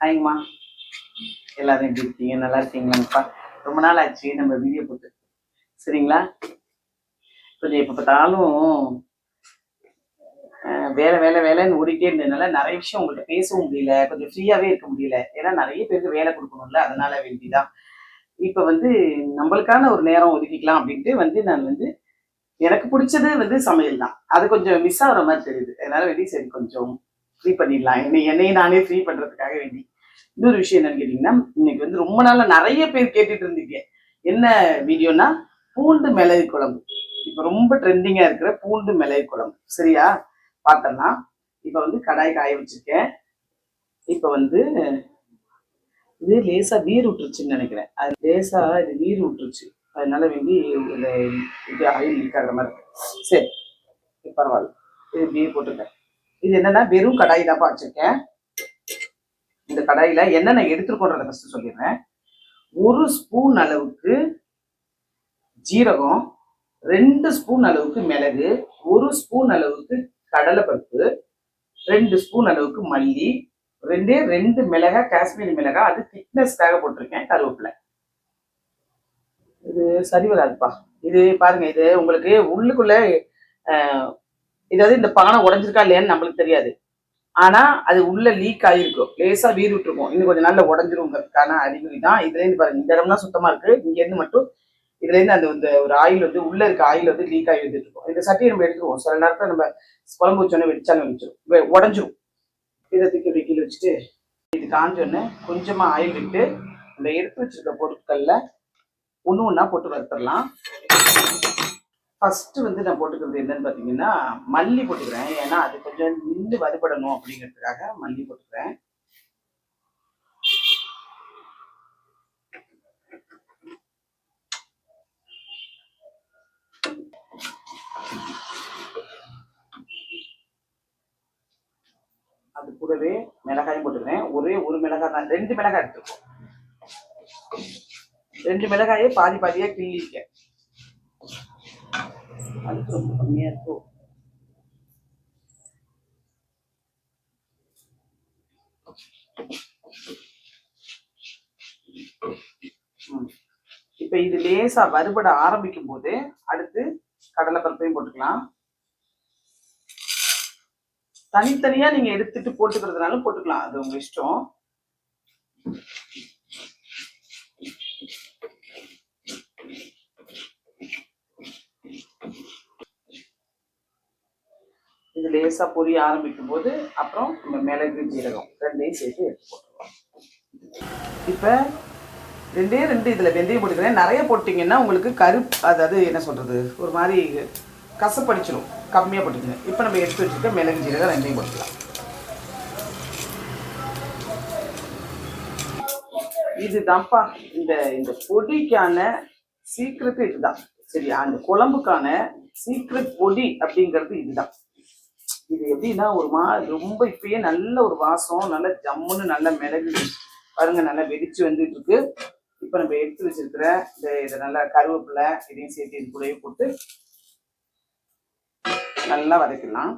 ஹாய்ங்கம்மா எல்லாரும் எப்படி இருக்கீங்க? நல்லா இருக்கீங்களாங்கப்பா ரொம்ப நாள் ஆச்சு நம்ம வீடியோ போட்டு. சரிங்களா? கொஞ்சம் இப்போ பார்த்தாலும் வேலை வேலை வேலைன்னு ஓடிட்டே இருந்ததுனால நிறைய விஷயம் உங்கள்கிட்ட பேசவும் முடியல. கொஞ்சம் ஃப்ரீயாகவே இருக்க முடியல. ஏன்னா நிறைய பேருக்கு வேலை கொடுக்கணும்ல. அதனால வேண்டிதான். இப்போ வந்து நம்மளுக்கான ஒரு நேரம் ஒதுக்கிக்கலாம் அப்படின்ட்டு வந்து நான் வந்து எனக்கு பிடிச்சது வந்து சமையல் தான் அது கொஞ்சம் மிஸ் ஆகிற மாதிரி தெரியுது. அதனால வெளியே சரி கொஞ்சம் ஃப்ரீ பண்ணிடலாம். என்னை என்னையும் நானே ஃப்ரீ பண்றதுக்காக வேண்டி. இன்னொரு விஷயம் என்னன்னு கேட்டீங்கன்னா இன்னைக்கு வந்து ரொம்ப நாளா நிறைய பேர் கேட்டுட்டு இருந்தீங்க என்ன வீடியோனா பூண்டு மிளகு குழம்பு. இப்போ ரொம்ப ட்ரெண்டிங்காக இருக்கிற பூண்டு மிளகு குழம்பு. சரியா? பார்த்தலாம் இப்போ வந்து கடாய் காய வச்சிருக்கேன். இப்போ வந்து இது லேசாக நீர் விட்டுருச்சுன்னு நினைக்கிறேன். அது லேசாக இது நீர் விட்டுருச்சு அதனால வேண்டி இந்த இது ஆயில் லீக் ஆகிற மாதிரி இருக்கு. சரி பரவாயில்ல. இது இப்படியே போட்டுருக்கேன் இது என்னன்னா வெறும் கடாய் தான் வச்சிருக்கேன். இந்த கடாயில என்னென்ன எடுத்துருக்கோன்றத ஃபர்ஸ்ட் சொல்லிடுறேன். ஒரு ஸ்பூன் அளவுக்கு ஜீரகம் ரெண்டு ஸ்பூன் அளவுக்கு மிளகு ஒரு ஸ்பூன் அளவுக்கு கடலைப்பருப்பு ரெண்டு ஸ்பூன் அளவுக்கு மல்லி ரெண்டே ரெண்டு மிளகா காஷ்மீரி மிளகா அது திக்னஸ்க்காக போட்டிருக்கேன் கருவேப்பிலை. இது சரி வராதுப்பா. இது பாருங்க இது உங்களுக்கு உள்ளுக்குள்ள ஆஹ், இதாவது இந்த பானை உடஞ்சிருக்கா இல்லையான்னு நம்மளுக்கு தெரியாது. ஆனா அது உள்ள லீக் ஆகிருக்கும் லேசா வீர் விட்டுருக்கும் இன்னும் கொஞ்சம் நாள்ல உடஞ்சிருங்கிறதுக்கான அறிகுறி தான் இதுல இருந்து பாருங்க இந்த இடம்லாம் சுத்தமா இருக்கு. இங்க இருந்து மட்டும் இதுல இருந்து அந்த இந்த ஒரு ஆயில் வந்து உள்ள இருக்க ஆயில் வந்து லீக் ஆகி வந்துட்டு இருக்கும். இந்த சட்டியை நம்ம எடுத்துருவோம் சில நேரத்தில் நம்ம குழம்பு வச்சோன்னே வெடிச்சாலும் வச்சிடும் உடஞ்சிரும். இதை தூக்கி அப்படி கீழே வச்சுட்டு இது காஞ்சோடனே கொஞ்சமா ஆயில் விட்டு இந்த எடுத்து வச்சிருக்க பொருட்கள்ல ஒன்று ஒன்றா போட்டு வறுத்துடலாம். ஃபர்ஸ்ட் வந்து நான் போட்டுக்கிறது என்னன்னு பார்த்தீங்கன்னா மல்லி போட்டுக்கிறேன். ஏன்னா அது கொஞ்சம் நின்று வறுபடணும் அப்படிங்கிறதுக்காக மல்லி போட்டுக்கிறேன். அது கூடவே மிளகாயும் போட்டுக்கிறேன். ஒரே ஒரு மிளகாய் தான். ரெண்டு மிளகாய் எடுத்துருக்கோம் ரெண்டு மிளகாயே பாதி பாதியா கிள்ளிருக்கேன் அது ரொம்ப கம்மியா இருக்கும் ம். இப்ப இது லேசா வறுபட ஆரம்பிக்கும் போது அடுத்து கடலை பருப்பையும் போட்டுக்கலாம். தனித்தனியா நீங்க எடுத்துட்டு போட்டுக்கிறதுனாலும் போட்டுக்கலாம். அது உங்க இஷ்டம். இது பொரிய ஆரம்பிக்கும் போது அப்புறம் நம்ம மிளகு ஜீரகம் ரெண்டையும் சேர்த்து எடுத்து போட்டுருவோம். இப்போ ரெண்டே ரெண்டு இதில் வெந்தயம் போட்டுக்கிறேன். நிறைய போட்டிங்கன்னா உங்களுக்கு கருப்பு அதாவது என்ன சொல்கிறது ஒரு மாதிரி கசப்படிச்சிடும் கம்மியாக போட்டுக்கங்க. இப்போ நம்ம எடுத்து வச்சுருக்க மிளகு ஜீரகம் ரெண்டையும் போட்டுக்கலாம். இதுதான்ப்பா இந்த இந்த பொடிக்கான சீக்கிரத்து இதுதான். சரியா? அந்த குழம்புக்கான சீக்ரெட் பொடி அப்படிங்கிறது இதுதான். இது எப்படின்னா ஒரு மா ரொம்ப இப்பயே நல்ல ஒரு வாசம் நல்ல ஜம்முன்னு நல்ல மிளகு பாருங்க நல்லா வெடிச்சு வந்துட்டு இருக்கு இப்போ நம்ம எடுத்து வச்சிருக்கிற இந்த இதை நல்லா கருவேப்பிலை இதையும் சேர்த்து இது கூடயே போட்டு நல்லா வதக்கிடலாம்.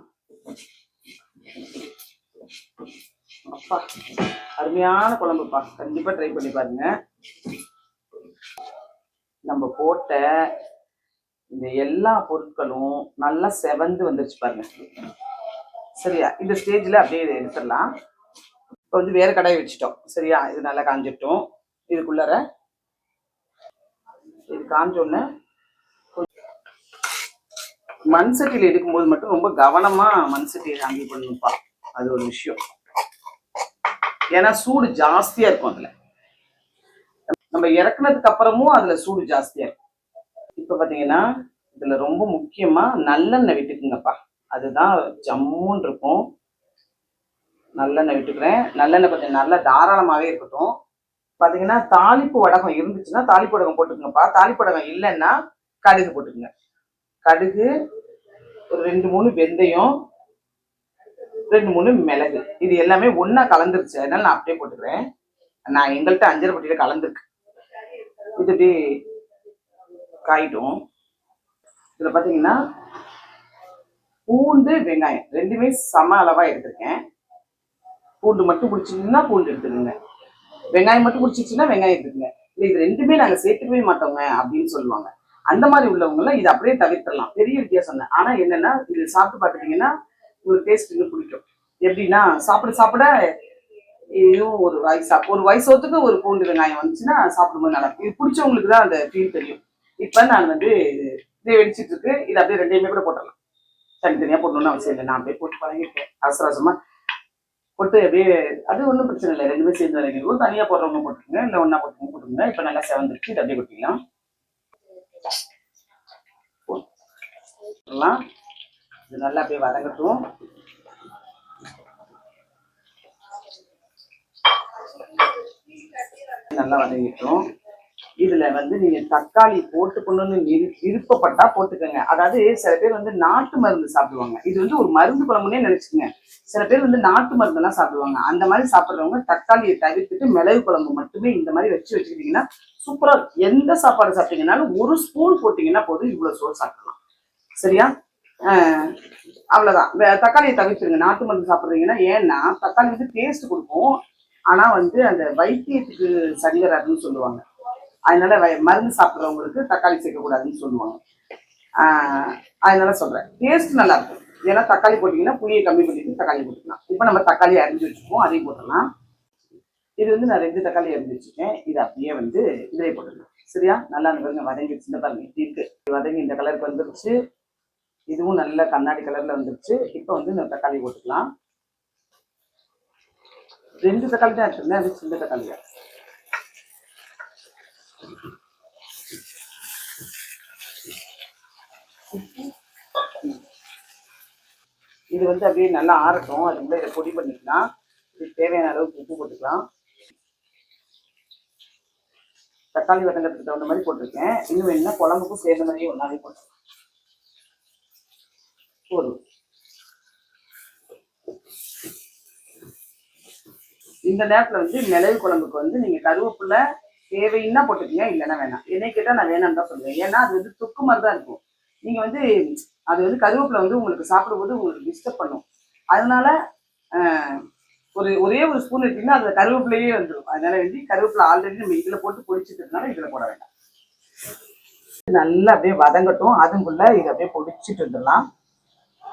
அப்பா அருமையான குழம்புப்பா. கண்டிப்பா ட்ரை பண்ணி பாருங்க. நம்ம போட்ட இந்த எல்லா பொருட்களும் நல்லா செவந்து வந்துருச்சு பாருங்க. சரியா? இந்த ஸ்டேஜ்ல அப்படியே இதை எடுத்துடலாம். இப்போ வந்து வேற கடையை வச்சுட்டோம். சரியா? இது நல்லா காஞ்சிட்டோம். இதுக்குள்ளார இது காஞ்சோடனே மண் சட்டியில் எடுக்கும்போது மட்டும் ரொம்ப கவனமா மண் சட்டியை ஹேண்டில் பண்ணணும்ப்பா அது ஒரு விஷயம். ஏன்னா சூடு ஜாஸ்தியா இருக்கும் அதுல. நம்ம இறக்குனதுக்கு அப்புறமும் அதுல சூடு ஜாஸ்தியா இருக்கும். இப்போ பாத்தீங்கன்னா இதுல ரொம்ப முக்கியமா நல்லெண்ணெய் விட்டுக்குங்கப்பா. அதுதான் ஜம்முன்னு இருக்கும். நல்லெண்ணெய் விட்டுக்கிறேன். நல்லெண்ணெய் கொஞ்சம் நல்லா தாராளமாகவே இருக்கட்டும். பார்த்தீங்கன்னா தாளிப்பு வடகம் இருந்துச்சுன்னா தாளிப்பு வடகம் போட்டுக்கோங்கப்பா. தாளிப்பு வடகம் இல்லைன்னா கடுகு போட்டுக்கோங்க. கடுகு ஒரு ரெண்டு மூணு வெந்தயம் ரெண்டு மூணு மிளகு. இது எல்லாமே ஒன்றா கலந்துருச்சு. அதனால நான் அப்படியே போட்டுக்கிறேன். நான் எங்கள்கிட்ட அஞ்சரை பட்டியில் கலந்துருக்கு. இது அப்படியே காயிட்டும். இதில் பார்த்தீங்கன்னா பூண்டு வெங்காயம். ரெண்டுமே சம அளவா எடுத்திருக்கேன். பூண்டு மட்டும் பிடிச்சிங்கன்னா பூண்டு எடுத்துக்கோங்க. வெங்காயம் மட்டும் பிடிச்சிச்சுன்னா வெங்காயம் எடுத்துக்கோங்க. இல்லை இது ரெண்டுமே நாங்கள் சேர்த்துக்கவே மாட்டோங்க அப்படின்னு சொல்லுவாங்க. அந்த மாதிரி உள்ளவங்கலாம் இதை அப்படியே தவிர்த்துடலாம். பெரிய வித்தியாசம் தான். ஆனால் என்னன்னா இது சாப்பிட்டு பார்த்துட்டீங்கன்னா உங்களுக்கு டேஸ்ட் இன்னும் பிடிக்கும். எப்படின்னா சாப்பிட சாப்பிட இதுவும் ஒரு வயசா ஒரு வயசோத்துக்கு ஒரு பூண்டு வெங்காயம் வந்துச்சுன்னா சாப்பிடும்போது நல்லா இது பிடிச்சவங்களுக்கு தான் அந்த ஃபீல் தெரியும். இப்போ நான் வந்து இதை வெடிச்சிட்டு இருக்கு. இது அப்படியே ரெண்டையுமே கூட போட்டுடலாம். தனித்தனியாக போடணும்னு அவசியம் இல்லை. நான் அப்படியே போட்டு பழகிருக்கேன் அவசர போட்டு அப்படியே அது ஒன்றும் பிரச்சனை இல்லை. ரெண்டுமே சேர்ந்து வரைக்கும் தனியாக போடுறவங்க போட்டுருங்க. இல்லை ஒன்றா போட்டுருங்க போட்டுருங்க. இப்போ நல்லா செவந்துருச்சு. இது அப்படியே கொட்டிக்கலாம் இது நல்லா அப்படியே வதங்கட்டும். நல்லா வதங்கிட்டோம். இதுல வந்து நீங்க தக்காளி போட்டுக்கணும்னு விரு- விருப்பப்பட்டா போட்டுக்கோங்க. அதாவது சில பேர் வந்து நாட்டு மருந்து சாப்பிடுவாங்க. இது வந்து ஒரு மருந்து குழம்புனே நினைச்சுக்கோங்க. சில பேர் வந்து நாட்டு மருந்தெல்லாம் சாப்பிடுவாங்க. அந்த மாதிரி சாப்பிடுறவங்க தக்காளியை தவிர்த்துட்டு மிளகு குழம்பு மட்டுமே இந்த மாதிரி வச்சு வச்சுக்கிட்டீங்கன்னா சூப்பரா இருக்கும். எந்த சாப்பாடு சாப்பிட்டீங்கன்னாலும் ஒரு ஸ்பூன் போட்டீங்கன்னா போதும். இவ்வளவு சோறு சாப்பிடலாம். சரியா? அவ்வளோதான் அவ்வளவுதான். தக்காளியை தவிர்த்துருங்க. நாட்டு மருந்து சாப்பிடுறீங்கன்னா ஏன்னா தக்காளி வந்து டேஸ்ட் கொடுக்கும். ஆனா வந்து அந்த வைத்தியத்துக்கு சரி வராதுன்னு சொல்லுவாங்க. அதனால வ- மருந்து சாப்பிட்றவங்களுக்கு தக்காளி சேர்க்கக்கூடாதுன்னு சொல்லுவாங்க. அதனால சொல்கிறேன் டேஸ்ட் நல்லா இருக்கும் ஏன்னா தக்காளி போட்டிங்கன்னா புளியை கம்மி பண்ணிட்டு தக்காளி போட்டுக்கலாம். இப்போ நம்ம தக்காளி அரிஞ்சு வச்சுக்குவோம் அதையும் போட்டுடலாம். இது வந்து நான் ரெண்டு தக்காளி அரிஞ்சு வச்சுருக்கேன். இது அப்படியே வந்து இதிலே போட்டுக்கலாம். சரியா? நல்லா அந்த பாருங்க வதங்கிடுச்சு இந்த பாருங்க இப்படி இருக்கு. இது வதங்கி இந்த கலருக்கு வந்துருச்சு. இதுவும் நல்ல கண்ணாடி கலரில் வந்துருச்சு. இப்போ வந்து இந்த தக்காளி போட்டுக்கலாம். ரெண்டு தக்காளி தான் எடுத்துருந்தேன் அது சின்ன தக்காளியாக இது வந்து அப்படியே நல்லா ஆறட்டும். அதுக்குள்ள இதை பொடி பண்ணிக்கலாம். இதுக்கு தேவையான அளவுக்கு உப்பு போட்டுக்கலாம். தக்காளி வதங்கத்துக்கு தகுந்த மாதிரி போட்டிருக்கேன். இன்னும் வேணும்னா குழம்புக்கும் சேர்ந்த மாதிரியே ஒன்றாவே போட்டுருக்கேன் போதும். இந்த நேரத்தில் வந்து மிளகு குழம்புக்கு வந்து நீங்கள் கருவேப்பிலை தேவைன்னா போட்டுக்கீங்க இல்லைன்னா வேணாம். என்னை கேட்டால் நான் வேணாம்னு தான் சொல்லுவேன். ஏன்னா அது வந்து தொக்கு மாதிரி தான் இருக்கும். நீங்க வந்து அது வந்து கருவேப்பிலை வந்து உங்களுக்கு சாப்பிடும்போது உங்களுக்கு டிஸ்டர்ப் பண்ணும். அதனால ஒரு ஒரே ஒரு ஸ்பூன் எடுத்தீங்கன்னா அதுல கருவேப்பிலையே வந்துடும் அதனால வந்து கருவேப்பிலை ஆல்ரெடி நம்ம இதுல போட்டு பொடிச்சிட்டதுனால இதுல போட வேண்டாம். நல்லா அப்படியே வதங்கட்டும். அதுக்குள்ள இதை அப்படியே பொடிச்சிட்டு வந்துடலாம்.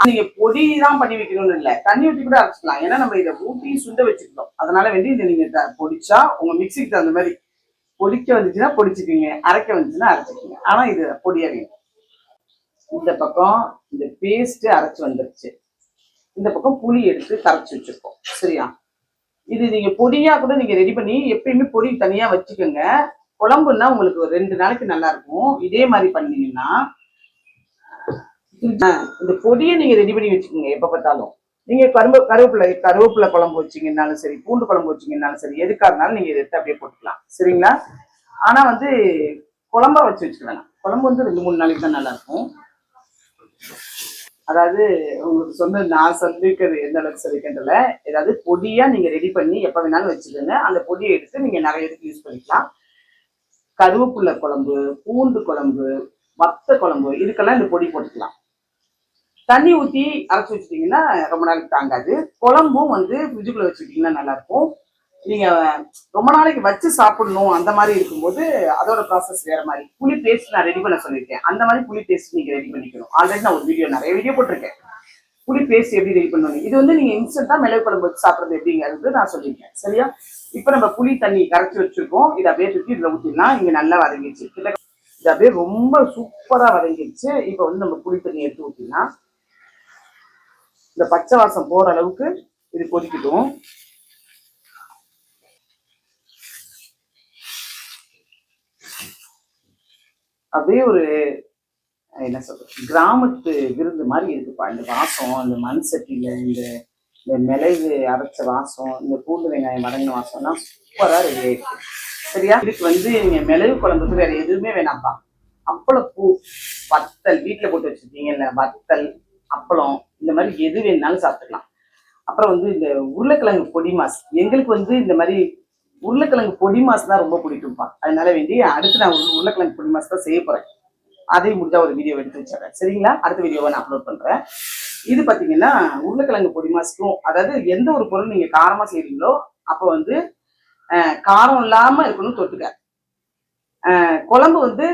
நீங்க பொடி தான் பண்ணி வைக்கணும்னு இல்லை. தண்ணி ஊற்றி கூட அரைச்சிக்கலாம். ஏன்னா நம்ம இதை ஊட்டி சுண்ட வச்சுக்கிட்டோம். அதனால வந்து இதை நீங்க த- பொடிச்சா உங்க மிக்சிக்கு தகுந்த மாதிரி பொடிக்க வந்துச்சுன்னா பொடிச்சுக்கீங்க. அரைக்க வந்துச்சுன்னா அரைச்சிக்கீங்க. ஆனா இது பொடியா வேணும். இந்த பக்கம் இந்த பேஸ்ட் அரைச்சு வந்துருச்சு. இந்த பக்கம் புளி எடுத்து கரைச்சி வச்சிருக்கோம். சரியா? இது நீங்க பொடியா கூட நீங்க ரெடி பண்ணி எப்பயுமே பொடி தனியா வச்சுக்கோங்க. குழம்புன்னா உங்களுக்கு ஒரு ரெண்டு நாளைக்கு நல்லா இருக்கும். இதே மாதிரி பண்ணீங்கன்னா ஆஹ் இந்த பொடியை நீங்க ரெடி பண்ணி வச்சுக்கோங்க எப்ப பார்த்தாலும். நீங்க கரும்பு கருவேப்பிலை கருவேப்பிலை குழம்பு வச்சீங்கன்னாலும் சரி பூண்டு குழம்பு வச்சீங்கன்னாலும் சரி எதுக்காக இருந்தாலும் நீங்க எடுத்து அப்படியே போட்டுக்கலாம். சரிங்களா? ஆனா வந்து குழம்பா வச்சு வச்சுக்கலாம் குழம்பு வந்து ரெண்டு மூணு நாளைக்கு தான் நல்லா இருக்கும். அதாவது உங்களுக்கு சொன்ன நான் சொல்லிருக்கிறது எந்த அளவுக்கு சொல்லிக்கின்றல ஏதாவது பொடியா நீங்க ரெடி பண்ணி எப்ப வேணாலும் வச்சுக்கோங்க. அந்த பொடியை எடுத்து நீங்க நிறைய இதுக்கு யூஸ் பண்ணிக்கலாம். கருவேப்புள்ள குழம்பு பூண்டு குழம்பு வத்த குழம்பு இதுக்கெல்லாம் இந்த பொடி போட்டுக்கலாம். தண்ணி ஊற்றி அரைச்சி வச்சுட்டிங்கன்னா ரொம்ப நாளைக்கு தாங்காது. குழம்பும் வந்து ஃப்ரிட்ஜுக்குள்ளே வச்சுக்கிட்டிங்கன்னா நல்லாயிருக்கும் நீங்க ரொம்ப நாளைக்கு வச்சு சாப்பிடணும் அந்த மாதிரி இருக்கும்போது அதோட ப்ராசஸ் வேற மாதிரி. புளி பேஸ்ட் நான் ரெடி பண்ண சொல்லியிருக்கேன். அந்த மாதிரி புளி பேஸ்ட் நீங்க ரெடி பண்ணிக்கணும். ஆல்ரெடி நான் ஒரு வீடியோ நிறைய வீடியோ போட்டிருக்கேன். புளி பேஸ்ட் எப்படி ரெடி பண்ணணும் இது வந்து நீங்க இன்ஸ்டன்டா மிளகு குழம்பு வச்சு சாப்பிடுறது எப்படிங்கிறது நான் சொல்லியிருக்கேன். சரியா? இப்போ நம்ம புளி தண்ணி கரைச்சி வச்சிருக்கோம். இதை அப்படியே தூக்கி இதுல ஊற்றிடலாம் இங்க நல்லா வதங்கிடுச்சு. கிட்ட இது அப்படியே ரொம்ப சூப்பரா வதங்கிடுச்சு. இப்போ வந்து நம்ம புளி தண்ணி எடுத்து ஊற்றிடலாம் இந்த பச்சை வாசம் போற அளவுக்கு இது கொதிக்கட்டும். அப்படியே ஒரு என்ன சொல்றது கிராமத்து விருந்து மாதிரி இருக்குப்பா. இந்த வாசம் இந்த மண் சட்டியில இந்த இந்த மிளகு அரைச்ச வாசம் இந்த பூண்டு வெங்காயம் வதங்கின வாசம்லாம் சூப்பராக ரெடி ஆயிருக்கு சரியா? இதுக்கு வந்து நீங்க மிளகு குழம்புக்கு வேற எதுவுமே வேணாம்ப்பா. அப்பளப்பூ வத்தல் வீட்டில் போட்டு வச்சிருக்கீங்கல்ல வத்தல் அப்பளம் இந்த மாதிரி எது வேணாலும் சாப்பிட்டுக்கலாம். அப்புறம் வந்து இந்த உருளைக்கிழங்கு பொடி மாஸ் எங்களுக்கு வந்து இந்த மாதிரி உருளைக்கிழங்கு பொடி மாசு தான் ரொம்ப பிடிக்கும்ப்பா அதனால வேண்டி அடுத்து நான் உருளைக்கிழங்கு பொடி மாசு தான் செய்ய போறேன். அதையும் முடிஞ்சா ஒரு வீடியோ எடுத்து வச்சிடறேன். சரிங்களா? அடுத்த வீடியோவை நான் அப்லோட் பண்றேன். இது பார்த்தீங்கன்னா உருளைக்கிழங்கு பொடி மாசுக்கும் அதாவது எந்த ஒரு பொருள் நீங்கள் காரமாக செய்கிறீங்களோ அப்போ வந்து காரம் இல்லாமல் இருக்கணும் தொட்டுக்க. குழம்பு வந்து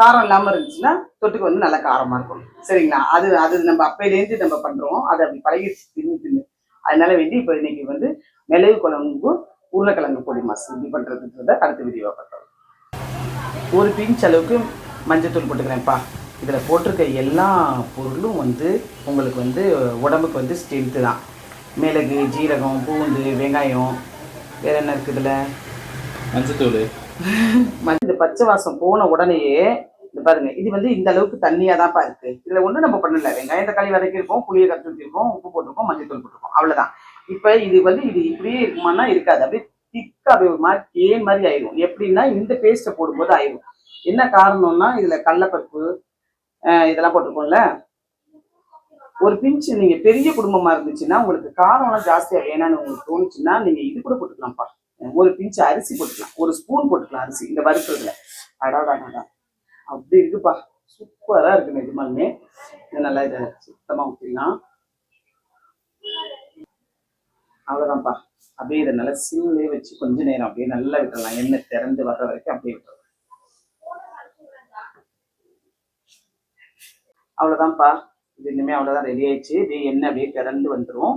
காரம் இல்லாமல் இருந்துச்சுன்னா தொட்டுக்க வந்து நல்லா காரமாக இருக்கும் சரிங்களா? அது அது நம்ம அப்பையிலேருந்து நம்ம பண்ணுறோம் அது அப்படி பழகி தின்னு தின்னு. அதனால வேண்டி இப்போ இன்னைக்கு வந்து மிளகு குழம்புக்கும் உருளைக்கிழங்கு பொடி மாசு இப்படி பண்ணுறதுன்றத அடுத்த வீடியோவை பண்ணுறோம் ஒரு பிஞ்ச் அளவுக்கு மஞ்சத்தூள் போட்டுக்கிறேன்ப்பா. இதில் போட்டிருக்க எல்லா பொருளும் வந்து உங்களுக்கு வந்து உடம்புக்கு வந்து ஸ்ட்ரென்த்து தான். மிளகு ஜீரகம் பூண்டு வெங்காயம் வேற என்ன இருக்குது இதில்? மஞ்சத்தூள் ம- இந்த பச்சை வாசம் போன உடனேயே இந்த பாருங்க இது வந்து இந்த அளவுக்கு தண்ணியா தான்ப்பா இருக்கு. இதுல ஒண்ணும் நம்ம பண்ணல. வெங்காயம் தக்காளி வதக்கியிருக்கோம் புளியை கரைச்சி ஊற்றிருக்கோம் உப்பு போட்டிருக்கோம் மஞ்சள் தூள் போட்டிருக்கோம் அவ்வளவுதான். இப்ப இது வந்து இது இப்படியே இருக்குமானா இருக்காது. அப்படியே திக்காக அப்படியே ஒரு மாதிரி தேன் மாதிரி ஆயிடும் எப்படின்னா இந்த பேஸ்ட்டை போடும்போது ஆயிடும் என்ன காரணம்னா இதுல கடலப்பருப்பு இதெல்லாம் போட்டிருக்கோம்ல? ஒரு பிஞ்சு நீங்க பெரிய குடும்பமா இருந்துச்சுன்னா உங்களுக்கு காரம்லாம் ஜாஸ்தியாக வேணாம்னு உங்களுக்கு தோணுச்சுன்னா நீங்க இது கூட போட்டுக்கலாம்ப்பா. ஒரு பிஞ்சு அரிசி போட்டுக்கலாம். ஒரு ஸ்பூன் போட்டுக்கலாம் அரிசி இந்த வறுக்கிறதுல. அடாடாடா அப்படி இருக்குப்பா. சூப்பரா இருக்கு நிஜமாலுமே. இது நல்லா இதை சுத்தமா ஊற்றிக்கலாம் அவ்வளவுதான்ப்பா. அப்படியே இதை நல்லா சிம்லேயே வச்சு கொஞ்ச நேரம் அப்படியே நல்லா விட்டுறலாம். எண்ணெய் திறந்து வர்ற வரைக்கும் அப்படியே விட்டுறலாம். அவ்வளவுதான்ப்பா. இது இனிமே அவ்வளவுதான் ரெடி ஆயிடுச்சு. அப்படியே எண்ணெய் அப்படியே திறந்து வந்துடும்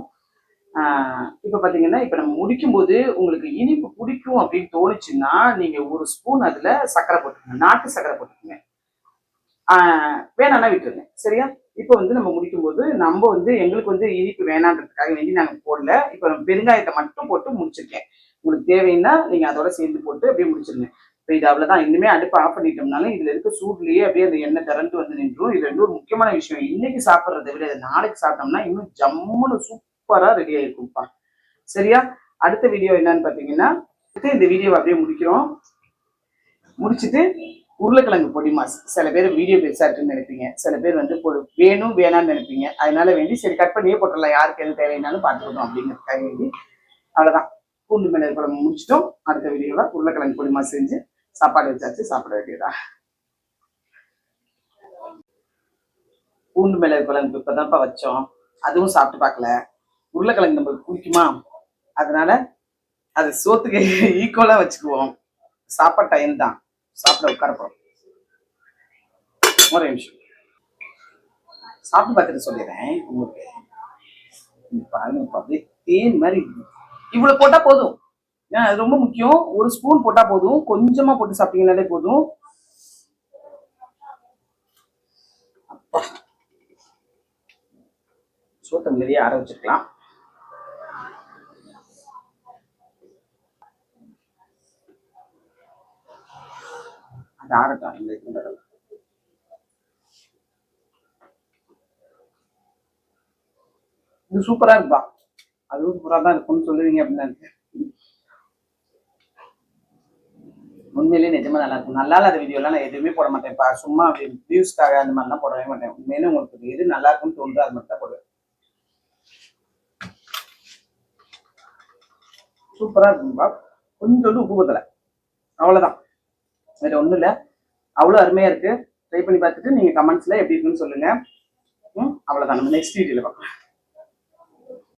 இப்போ பார்த்தீங்கன்னா இப்போ நம்ம முடிக்கும்போது உங்களுக்கு இனிப்பு பிடிக்கும் அப்படின்னு தோணுச்சுன்னா நீங்கள் ஒரு ஸ்பூன் அதில் சர்க்கரை போட்டுக்கோங்க. நாட்டு சர்க்கரை போட்டுக்கோங்க. ஆஹ் வேணாம்னா விட்டுருங்க. சரியா? இப்போ வந்து நம்ம முடிக்கும்போது நம்ம வந்து எங்களுக்கு வந்து இனிப்பு வேணான்றதுக்காக வேண்டி நாங்கள் போடல. இப்போ பெருங்காயத்தை மட்டும் போட்டு முடிச்சிருக்கேன். உங்களுக்கு தேவைன்னா நீங்கள் அதோட சேர்ந்து போட்டு அப்படியே முடிச்சிருங்க. இப்போ இது அவ்வளோதான் இனிமேல் அடுப்பு ஆஃப் பண்ணிட்டோம்னாலும் இதில் இருக்க சூட்லேயே அப்படியே அந்த எண்ணெய் திறந்து வந்து நின்றும் இது ரெண்டு ஒரு முக்கியமான விஷயம். இன்னைக்கு சாப்பிட்றத விட இதை நாளைக்கு சாப்பிட்டோம்னா இன்னும் ஜம்முன்னு சூப்பராக ரெடி ஆகிருக்கும்ப்பா சரியா? அடுத்த வீடியோ என்னன்னு பார்த்தீங்கன்னா இந்த வீடியோவை அப்படியே முடிக்கிறோம். முடிச்சுட்டு உருளைக்கிழங்கு பொடி மாஸ். சில பேர் வீடியோ பெருசா நினைப்பீங்க. சில பேர் வந்து பொ- வேணும் வேணாம்னு நினைப்பீங்க. அதனால வேண்டி சரி கட் பண்ணியே போட்டுடலாம். யாருக்கு எது தேவைன்னாலும் பார்த்துக்கணும் அப்படிங்கிறதுக்காக வேண்டி. அவ்வளோதான் பூண்டு மிளகு குழம்பு முடிச்சிட்டோம். அடுத்த வீடியோவில் உருளைக்கிழங்கு பொடி மாஸ் செஞ்சு சாப்பாடு வச்சாச்சு சாப்பிட வேண்டியதா? பூண்டு மிளகு குழம்பு இப்போதான்ப்பா வச்சோம். அதுவும் சாப்பிட்டு பார்க்கல. உருளைக்கிழங்கு நம்மளுக்கு பிடிக்குமா? அதனால அது சோத்துக்கு ஈக்குவலாக வச்சுக்குவோம். சாப்பாடு டைம் தான். சாப்பிட உட்கார போறோம் ஒரு நிமிஷம். சாப்பிட்டு பார்த்துட்டு சொல்லிடுறேன் உங்களுக்கு. பாருங்க அப்படியே தேன் மாதிரி இவ்வளவு போட்டா போதும். ஏன்னா அது ரொம்ப முக்கியம். ஒரு ஸ்பூன் போட்டா போதும். கொஞ்சமா போட்டு சாப்பிட்டீங்கன்னாலே போதும். அப்பா. சோத்தை நிறைய ஆரம்பிச்சிருக்கலாம் வச்சிருக்கலாம் இந்த இது சூப்பரா இருப்பா அதுவும் சூப்பரா தான் இருக்கும்னு சொல்லுவீங்க அப்படின்னு உண்மையிலேயே நிஜமா நல்லா இருக்கும். நல்லா இல்லாத வீடியோலாம் நான் எதுவுமே போட மாட்டேன்ப்பா சும்மா அப்படி வியூஸ்க்காக அந்த மாதிரிலாம் போடவே மாட்டேன். உண்மையிலே உங்களுக்கு எது நல்லா இருக்கும்னு தோணுதோ அது மட்டும் தான் போடுவேன். சூப்பரா இருக்கும்பா. கொஞ்சோண்டு உப்பு பத்தலை அவ்வளவுதான். வேற ஒண்ணும் இல்ல. அவ்வளவு அருமையா இருக்கு. ட்ரை பண்ணி பார்த்துட்டு நீங்க கமெண்ட்ஸ்ல எப்படி இருக்குன்னு சொல்லுங்க. ம் அவ்வளோதான் நம்ம நெக்ஸ்ட் வீடியோவில் பார்க்கலாம்.